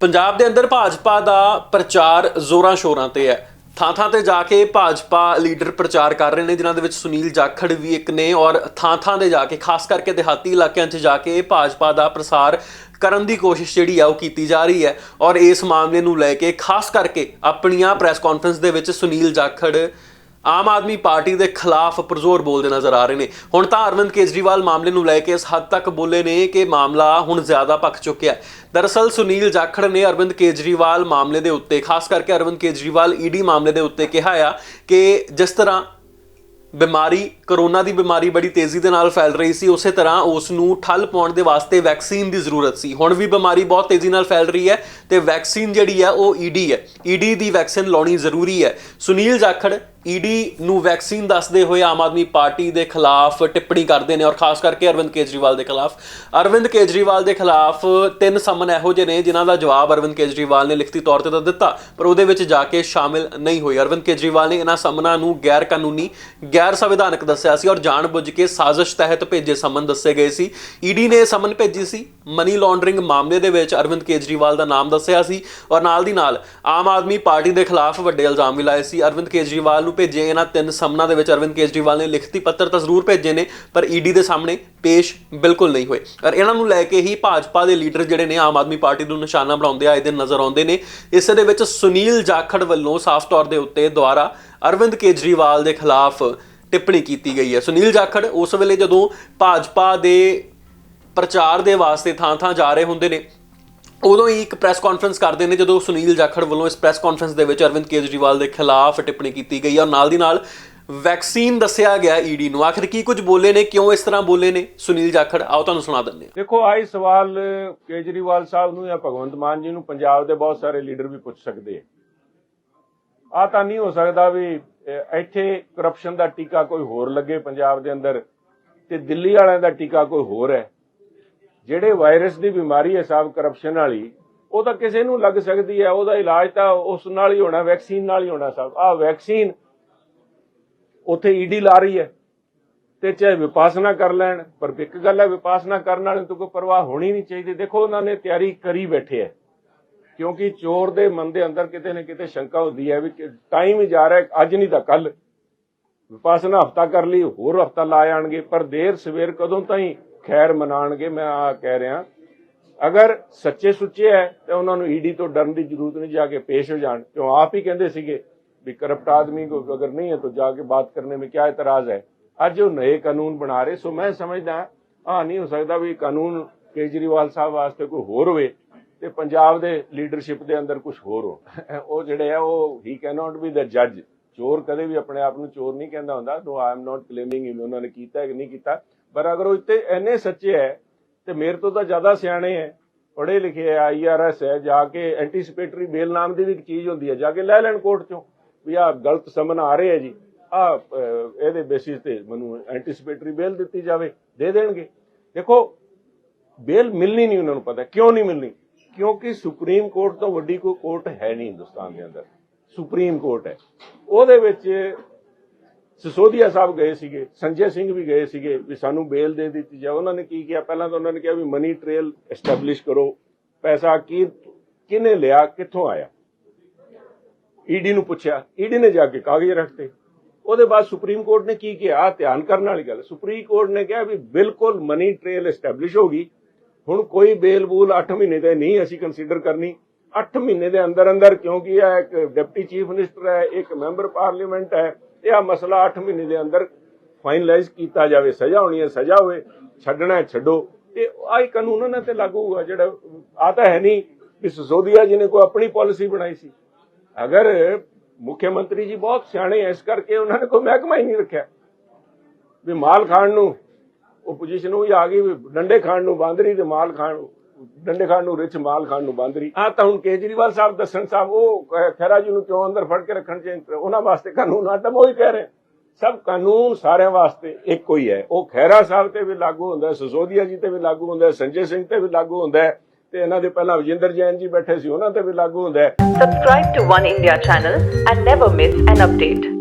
ਪੰਜਾਬ ਦੇ ਅੰਦਰ ਭਾਜਪਾ ਦਾ ਪ੍ਰਚਾਰ ਜ਼ੋਰਾਂ ਸ਼ੋਰਾਂ ਤੇ ਹੈ। ਥਾਂ ਥਾਂ ਤੇ ਜਾ ਕੇ ਭਾਜਪਾ ਲੀਡਰ ਪ੍ਰਚਾਰ ਕਰ ਰਹੇ ਨੇ, ਜਿਨ੍ਹਾਂ ਦੇ ਵਿੱਚ ਸੁਨੀਲ ਜਾਖੜ ਵੀ ਇੱਕ ਨੇ ਔਰ ਥਾਂ ਥਾਂ ਤੇ ਜਾ ਕੇ, ਖਾਸ ਕਰਕੇ ਦਿਹਾਤੀ ਇਲਾਕਿਆਂ 'ਚ ਜਾ ਕੇ ਭਾਜਪਾ ਦਾ ਪ੍ਰਸਾਰ ਕਰਨ ਦੀ ਕੋਸ਼ਿਸ਼ ਜਿਹੜੀ ਆ, ਉਹ ਕੀਤੀ ਜਾ ਰਹੀ ਹੈ। ਔਰ ਇਸ ਮਾਮਲੇ ਨੂੰ ਲੈ ਕੇ, ਖਾਸ ਕਰਕੇ ਆਪਣੀਆਂ ਪ੍ਰੈਸ ਕਾਨਫਰੰਸ ਦੇ ਵਿੱਚ ਸੁਨੀਲ ਜਾਖੜ ਆਮ ਆਦਮੀ ਪਾਰਟੀ ਦੇ ਖਿਲਾਫ ਪਰਜ਼ੋਰ ਬੋਲਦੇ ਨਜ਼ਰ ਆ ਰਹੇ ਨੇ। ਹੁਣ ਤਾਂ ਅਰਵਿੰਦ ਕੇਜਰੀਵਾਲ ਮਾਮਲੇ ਨੂੰ ਲੈ ਕੇ ਇਸ ਹੱਦ ਤੱਕ ਬੋਲੇ ਨੇ ਕਿ ਮਾਮਲਾ ਹੁਣ ਜ਼ਿਆਦਾ ਭਖ ਚੁੱਕਿਆ ਹੈ। ਦਰਅਸਲ ਸੁਨੀਲ ਜਾਖੜ ਨੇ ਅਰਵਿੰਦ ਕੇਜਰੀਵਾਲ ਮਾਮਲੇ ਦੇ ਉੱਤੇ, ਖਾਸ ਕਰਕੇ ਅਰਵਿੰਦ ਕੇਜਰੀਵਾਲ ਈਡੀ ਮਾਮਲੇ ਦੇ ਉੱਤੇ ਕਿਹਾ ਆ ਕਿ ਜਿਸ ਤਰ੍ਹਾਂ ਬਿਮਾਰੀ, ਕਰੋਨਾ ਦੀ ਬਿਮਾਰੀ ਬੜੀ ਤੇਜ਼ੀ ਦੇ ਨਾਲ ਫੈਲ ਰਹੀ ਸੀ, ਉਸੇ ਤਰ੍ਹਾਂ ਉਸ ਨੂੰ ਠੱਲ ਪਾਉਣ ਦੇ ਵਾਸਤੇ ਵੈਕਸੀਨ ਦੀ ਜ਼ਰੂਰਤ ਸੀ। ਹੁਣ ਵੀ ਬਿਮਾਰੀ ਬਹੁਤ ਤੇਜ਼ੀ ਨਾਲ ਫੈਲ ਰਹੀ ਹੈ ਤੇ ਵੈਕਸੀਨ ਜਿਹੜੀ ਹੈ ਉਹ ਈਡੀ ਹੈ। ਈਡੀ ਦੀ ਵੈਕਸੀਨ ਲਾਉਣੀ ਜ਼ਰੂਰੀ ਹੈ। ਸੁਨੀਲ ਜਾਖੜ ਈਡੀ ਨੂੰ ਵੈਕਸੀਨ ਦੱਸਦੇ ਹੋਏ ਆਮ ਆਦਮੀ ਪਾਰਟੀ ਦੇ ਖਿਲਾਫ ਟਿੱਪਣੀ ਕਰਦੇ ਨੇ ਔਰ ਖਾਸ ਕਰਕੇ ਅਰਵਿੰਦ ਕੇਜਰੀਵਾਲ ਦੇ ਖਿਲਾਫ। ਅਰਵਿੰਦ ਕੇਜਰੀਵਾਲ ਦੇ ਖਿਲਾਫ ਤਿੰਨ ਸਮਨ ਇਹੋ ਜਿਹੇ ਨੇ ਜਿਨ੍ਹਾਂ ਦਾ ਜਵਾਬ ਅਰਵਿੰਦ ਕੇਜਰੀਵਾਲ ਨੇ ਲਿਖਤੀ ਤੌਰ ਤੇ ਤਾਂ ਦਿੱਤਾ, ਪਰ ਉਹਦੇ ਵਿੱਚ ਜਾ ਕੇ ਸ਼ਾਮਿਲ ਨਹੀਂ ਹੋਏ। ਅਰਵਿੰਦ ਕੇਜਰੀਵਾਲ ਨੇ ਇਹਨਾਂ ਸਮਨਾਂ ਨੂੰ ਗੈਰ ਕਾਨੂੰਨੀ ਗੈਰ ਸੰਵਿਧਾਨਕ ਦੱਸਿਆ ਸੀ ਔਰ ਜਾਣਬੁੱਝ ਕੇ ਸਾਜ਼ਿਸ਼ ਤਹਿਤ ਭੇਜੇ ਸਮਨ ਦੱਸੇ ਗਏ ਸੀ। ਈਡੀ ਨੇ ਇਹ ਸਮਨ ਭੇਜੀ ਸੀ। ਮਨੀ ਲਾਂਡਰਿੰਗ ਮਾਮਲੇ ਦੇ ਵਿੱਚ ਅਰਵਿੰਦ ਕੇਜਰੀਵਾਲ ਦਾ ਨਾਮ ਦੱਸਿਆ ਸੀ ਔਰ ਨਾਲ ਦੀ ਨਾਲ ਆਮ ਆਦਮੀ ਪਾਰਟੀ ਦੇ ਖਿਲਾਫ ਵੱਡੇ ਇਲਜ਼ਾਮ ਵੀ ਲਾਏ ਸੀ। ਅਰਵਿੰਦ ਕੇਜਰੀਵਾਲ ਨੂੰ ਭੇਜੇ ਇਹਨਾਂ ਤਿੰਨ ਸਮਨਾਂ ਦੇ ਵਿੱਚ ਅਰਵਿੰਦ ਕੇਜਰੀਵਾਲ ਨੇ ਲਿਖਤੀ ਪੱਤਰ ਤਾਂ ਜ਼ਰੂਰ ਭੇਜੇ ਨੇ, ਪਰ ਈਡੀ ਦੇ ਸਾਹਮਣੇ ਪੇਸ਼ ਬਿਲਕੁਲ ਨਹੀਂ ਹੋਏ। ਔਰ ਇਹਨਾਂ ਨੂੰ ਲੈ ਕੇ ਹੀ ਭਾਜਪਾ ਦੇ ਲੀਡਰ ਜਿਹੜੇ ਨੇ ਆਮ ਆਦਮੀ ਪਾਰਟੀ ਨੂੰ ਨਿਸ਼ਾਨਾ ਬਣਾਉਂਦੇ ਆਏ ਦਿਨ ਨਜ਼ਰ ਆਉਂਦੇ ਨੇ। ਇਸ ਦੇ ਵਿੱਚ ਸੁਨੀਲ ਜਾਖੜ ਵੱਲੋਂ ਸਾਫ਼ ਤੌਰ ਦੇ ਉੱਤੇ ਦੁਆਰਾ ਅਰਵਿੰਦ ਕੇਜਰੀਵਾਲ ਦੇ ਖਿਲਾਫ ਟਿੱਪਣੀ ਕੀਤੀ ਗਈ ਹੈ। ਸੁਨੀਲ ਜਾਖੜ ਉਸ ਵੇਲੇ ਜਦੋਂ ਭਾਜਪਾ ਦੇ ਪ੍ਰਚਾਰ ਦੇ ਵਾਸਤੇ ਥਾਂ-ਥਾਂ ਜਾ ਰਹੇ ਹੁੰਦੇ ਨੇ। ਉਦੋਂ ਹੀ ਇੱਕ ਪ੍ਰੈਸ ਕਾਨਫਰੰਸ ਕਰਦੇ ਨੇ, ਜਦੋਂ ਸੁਨੀਲ ਜਾਖੜ ਵੱਲੋਂ ਇਸ ਪ੍ਰੈਸ ਕਾਨਫਰੰਸ ਦੇ ਵਿੱਚ ਅਰਵਿੰਦ ਕੇਜਰੀਵਾਲ ਦੇ ਖਿਲਾਫ ਟਿੱਪਣੀ ਕੀਤੀ ਗਈ ਔਰ ਨਾਲ ਦੀ ਨਾਲ ਵੈਕਸੀਨ ਦੱਸਿਆ ਗਿਆ ਈਡੀ ਨੂੰ। ਆਖਿਰ ਕੀ ਕੁਝ ਬੋਲੇ ਨੇ, ਕਿਉਂ ਇਸ ਤਰ੍ਹਾਂ ਬੋਲੇ ਨੇ? ਸੁਨੀਲ ਜਾਖੜ, ਆਓ ਤੁਹਾਨੂੰ ਸੁਣਾ ਦਿੰਦੇ ਹਾਂ। ਦੇਖੋ ਆਈ ਸਵਾਲ ਕੇਜਰੀਵਾਲ ਸਾਹਿਬ ਨੂੰ ਜਾਂ ਭਗਵੰਤ ਮਾਨ ਜੀ ਨੂੰ ਪੰਜਾਬ ਦੇ ਬਹੁਤ ਸਾਰੇ ਲੀਡਰ ਵੀ ਪੁੱਛ ਸਕਦੇ ਆ। ਆ ਤਾਂ ਨਹੀਂ ਹੋ ਸਕਦਾ ਵੀ ਇੱਥੇ ਕਰਪਸ਼ਨ ਦਾ ਟੀਕਾ ਕੋਈ ਹੋਰ ਲੱਗੇ ਪੰਜਾਬ ਦੇ ਅੰਦਰ ਤੇ ਦਿੱਲੀ ਵਾਲਿਆਂ ਦਾ ਟੀਕਾ ਕੋਈ ਹੋਰ ਹੈ। ਜਿਹੜੇ ਵਾਇਰਸ ਦੀ ਬਿਮਾਰੀ ਹੈ ਸਾਹਿਬ ਕਰਪਸ਼ਨ ਵਾਲੀ, ਉਹ ਤਾਂ ਕਿਸੇ ਨੂੰ ਲੱਗ ਸਕਦੀ ਹੈ, ਉਹਦਾ ਇਲਾਜ ਤਾਂ ਉਸ ਨਾਲ ਹੀ ਹੋਣਾ ਵੈਕਸੀਨ ਨਾਲ ਹੀ ਹੋਣਾ ਸਾਹਿਬ ਆ ਵੈਕਸੀਨ ਉੱਥੇ ਈਡੀ ਲਾ ਰਹੀ ਹੈ, ਤੇ ਚਾਹੇ ਵਿਪਾਸਨਾ ਕਰ ਲੈਣ, ਪਰ ਇੱਕ ਗੱਲ ਹੈ ਵਿਪਾਸਨਾ ਕਰਨ ਵਾਲੇ ਨੂੰ ਕੋਈ ਪਰਵਾਹ ਹੋਣੀ ਨਹੀਂ ਚਾਹੀਦੀ। ਦੇਖੋ, ਉਹਨਾਂ ਨੇ ਤਿਆਰੀ ਕਰੀ ਬੈਠੇ ਹੈ, ਕਿਉਂਕਿ ਚੋਰ ਦੇ ਮਨ ਦੇ ਅੰਦਰ ਕਿਤੇ ਨਾ ਕਿਤੇ ਸ਼ੰਕਾ ਹੁੰਦੀ ਹੈ ਵੀ ਟਾਈਮ ਹੀ ਜਾ ਰਿਹਾ, ਅੱਜ ਨਹੀਂ ਤਾਂ ਕੱਲ ਵਿਪਾਸਨਾ ਹਫਤਾ ਕਰ ਲਈ, ਹੋਰ ਹਫਤਾ ਲਾ ਆਣਗੇ, ਪਰ ਦੇਰ ਸਵੇਰ ਕਦੋਂ ਤਾਈਂ ਖੈਰ ਮਨਾਣਗੇ, ਮੈਂ ਆ ਕਹਿ ਰਿਹਾ। ਅਗਰ ਸੱਚੇ ਸੁੱਚੇ ਹੈ, ਤੇ ਉਹਨਾਂ ਨੂੰ ਈਡੀ ਤੋਂ ਡਰਨ ਦੀ ਜ਼ਰੂਰਤ ਨਹੀਂ, ਜਾ ਕੇ ਪੇਸ਼ ਹੋ ਜਾਣ। ਕਿਉਂ ਆਪ ਹੀ ਕਹਿੰਦੇ ਸੀਗੇ ਵੀ ਕਰਪਟ ਆਦਮੀ ਕੋ ਅਗਰ ਨਹੀਂ ਹੈ, ਤਾਂ ਜਾ ਕੇ ਬਾਤ ਕਰਨੇ ਮੇਂ ਕੀ ਇਤਰਾਜ਼ ਹੈ। ਅੱਜ ਉਹ ਨਵੇਂ ਕਾਨੂੰਨ ਬਣਾ ਰਹੇ, ਸੋ ਮੈਂ ਸਮਝਦਾ ਆ ਨਹੀਂ ਹੋ ਸਕਦਾ ਵੀ ਕਾਨੂੰਨ ਕੇਜਰੀਵਾਲ ਸਾਹਿਬ ਵਾਸਤੇ ਕੋਈ ਹੋਰ ਹੋਵੇ ਤੇ ਪੰਜਾਬ ਦੇ ਲੀਡਰਸ਼ਿਪ ਦੇ ਅੰਦਰ ਕੁਝ ਹੋਰ ਹੋ। ਉਹ ਜਿਹੜੇ ਆ, ਉਹ ਹੀ ਕੈਨ ਨਾਟ ਬੀ ਦਾ ਜੱਜ ਚੋਰ ਕਦੇ ਵੀ ਆਪਣੇ ਆਪ ਨੂੰ ਚੋਰ ਨਹੀਂ ਕਹਿੰਦਾ ਹੁੰਦਾ ਨੋ ਆਈ ਨਾਟ ਕਲੇਮਿੰਗ ਉਹਨਾਂ ਨੇ ਕੀਤਾ ਕਿ ਨਹੀਂ ਕੀਤਾ। ਪਰ ਅਗਰ ਉਹ ਇੱਥੇ ਇੰਨੇ ਸੱਚੇ ਹੈ, ਤੇ ਮੇਰੇ ਤੋਂ ਤਾਂ ਜ਼ਿਆਦਾ ਸਿਆਣੇ ਹੈ, ਪੜ੍ਹੇ ਲਿਖੇ ਹੈ ਆਈਆਰਐਸ ਹੈ, ਜਾ ਕੇ ਐਂਟੀਸਿਪੇਟਰੀ ਬੇਲ ਨਾਮ ਦੀ ਵੀ ਇੱਕ ਚੀਜ਼ ਹੁੰਦੀ ਹੈ, ਜਾ ਕੇ ਲੈ ਲੈਣ ਕੋਰਟ ਚੋਂ, ਵੀ ਆ ਗਲਤ ਸਮਨ ਆ ਰਹੇ ਹੈ ਜੀ ਆ ਇਹਦੇ ਬੇਸਿਸ ਤੇ ਮੈਨੂੰ ਐਂਟੀਸਿਪੇਟਰੀ ਬੇਲ ਦਿੱਤੀ ਜਾਵੇ, ਦੇ ਦੇਣਗੇ। ਦੇਖੋ ਬੇਲ ਮਿਲਣੀ ਨਹੀਂ ਉਹਨਾਂ ਨੂੰ ਪਤਾ, ਕਿਉਂ ਨਹੀਂ ਮਿਲਣੀ? ਕਿਉਂਕਿ ਸੁਪਰੀਮ ਕੋਰਟ ਤੋਂ ਵੱਡੀ ਕੋਈ ਕੋਰਟ ਹੈ ਨਹੀਂ ਹਿੰਦੁਸਤਾਨ ਦੇ ਅੰਦਰ। ਸੁਪਰੀਮ ਕੋਰਟ ਹੈ। ਉਹਦੇ ਵਿੱਚ ਸਿਸੋਦੀਆ ਸਾਹਿਬ ਗਏ ਸੀਗੇ, ਸੰਜੇ ਸਿੰਘ ਵੀ ਗਏ ਸੀਗੇ, ਵੀ ਸਾਨੂੰ ਬੇਲ ਦੇ ਦਿੱਤੀ ਜਾਵੇ ਉਹਨਾਂ ਨੇ ਕੀ ਕੀਤਾ ਪਹਿਲਾਂ ਤਾਂ ਉਹਨਾਂ ਨੇ ਕਿਹਾ ਵੀ ਮਨੀ ਟ੍ਰੇਲ ਐਸਟੈਬਲਿਸ਼ ਕਰੋ। ਪੈਸਾ ਕੀ ਕਿਨੇ ਲਿਆ? ਕਿੱਥੋਂ ਆਇਆ? ਈਡੀ ਨੂੰ ਪੁੱਛਿਆ। ਈਡੀ ਨੇ ਜਾ ਕੇ ਕਾਗਜ਼ ਰੱਖਤੇ। ਉਹਦੇ ਬਾਅਦ ਸੁਪਰੀਮ ਕੋਰਟ ਨੇ ਕੀ ਕਿਹਾ? ਧਿਆਨ ਕਰਨ ਵਾਲੀ ਗੱਲ। ਸੁਪਰੀਮ ਕੋਰਟ ਨੇ ਕਿਹਾ ਵੀ ਬਿਲਕੁਲ ਮਨੀ ਟ੍ਰੇਲ ਐਸਟੈਬਲਿਸ਼ ਹੋਗੀ ਹੁਣ ਕੋਈ ਬੇਲ ਬੂਲ 8 ਮਹੀਨੇ ਤੇ ਨਹੀਂ ਅਸੀਂ ਕੰਸੀਡਰ ਕਰਨੀ। 8 ਮਹੀਨੇ ਦੇ ਅੰਦਰ ਅੰਦਰ ਕਿਉਂਕਿ ਇਹ ਇੱਕ ਡਿਪਟੀ ਚੀਫ ਮਿਨਿਸਟਰ ਹੈ, ਇੱਕ ਮੈਂਬਰ ਪਾਰਲੀਮੈਂਟ ਹੈ ਇਹ ਆ ਮਸਲਾ 8 ਮਹੀਨੇ ਦੇ ਅੰਦਰ ਫਾਈਨਲਾਈਜ਼ ਕੀਤਾ ਜਾਵੇ, ਸਜ਼ਾ ਹੋਣੀ ਹੈ, ਸਜ਼ਾ ਹੋਵੇ, ਛੱਡਣਾ ਛੱਡੋ। ਤੇ ਆਹ ਕਾਨੂੰਨ ਉਹਨਾਂ ਤੇ ਲਾਗੂ ਹੋਊਗਾ, ਜਿਹੜਾ ਆ ਤਾਂ ਹੈ ਨਹੀਂ ਕਿ ਸਿਸੋਦੀਆ ਜੀ ਨੇ ਕੋਈ ਆਪਣੀ ਪਾਲਿਸੀ ਬਣਾਈ ਸੀ। ਅਗਰ ਮੁੱਖ ਮੰਤਰੀ ਜੀ ਬਹੁਤ ਸਿਆਣੇ ਐ ਇਸ ਕਰਕੇ ਉਹਨਾਂ ਨੇ ਕੋਈ ਮਹਿਕਮਾ ਹੀ ਨਹੀਂ ਰੱਖਿਆ। ਵੀ ਮਾਲ ਖਾਣ ਨੂੰ ਓਪੋਜੀਸ਼ਨ ਨੂੰ ਹੀ ਆ ਗਈ ਡੰਡੇ ਖਾਣ ਨੂੰ, ਬਾਂਦਰੀ ਤੇ ਮਾਲ ਖਾਣ ਨੂੰ। ਡੰਡੇ ਖਾਣ ਨੂੰ ਰਿਚ ਮਾਲ ਖਾਣ ਨੂੰ ਬਾਂਦਰੀ। ਆ ਤਾਂ ਹੁਣ ਕੇਜਰੀਵਾਲ ਸਾਹਿਬ, ਦੱਸਣ ਸਾਹਿਬ, ਉਹ ਖ- ਜੀ ਨੂੰ ਕਿਉਂ ਅੰਦਰ ਫੜ ਕੇ ਰੱਖਣ ਚਾਹੀਦੇ ਉਹਨਾਂ ਵਾਸਤੇ ਕਾਨੂੰਨ ਆਟਮ ਉਹ ਕਹਿ ਰਹੇ। ਸਭ ਕਾਨੂੰਨ ਸਾਰਿਆਂ ਵਾਸਤੇ ਇੱਕੋ ਹੀ ਹੈ। ਉਹ ਖਹਿਰਾ ਸਾਹਿਬ ਤੇ ਵੀ ਲਾਗੂ ਹੁੰਦਾ ਹੈ ਸਿਸੋਦੀਆ ਜੀ ਤੇ ਵੀ ਲਾਗੂ ਹੁੰਦਾ ਹੈ ਸੰਜੇ ਸਿੰਘ ਤੇ ਵੀ ਲਾਗੂ ਹੁੰਦਾ ਹੈ, ਤੇ ਇਹਨਾਂ ਦੇ ਪਹਿਲਾਂ ਵਿਜੇਂਦਰ ਜੈਨ ਜੀ ਬੈਠੇ ਸੀ, ਉਹਨਾਂ ਤੇ ਵੀ ਲਾਗੂ ਹੁੰਦਾ ਹੈ। Subscribe to One India channel and never miss an update.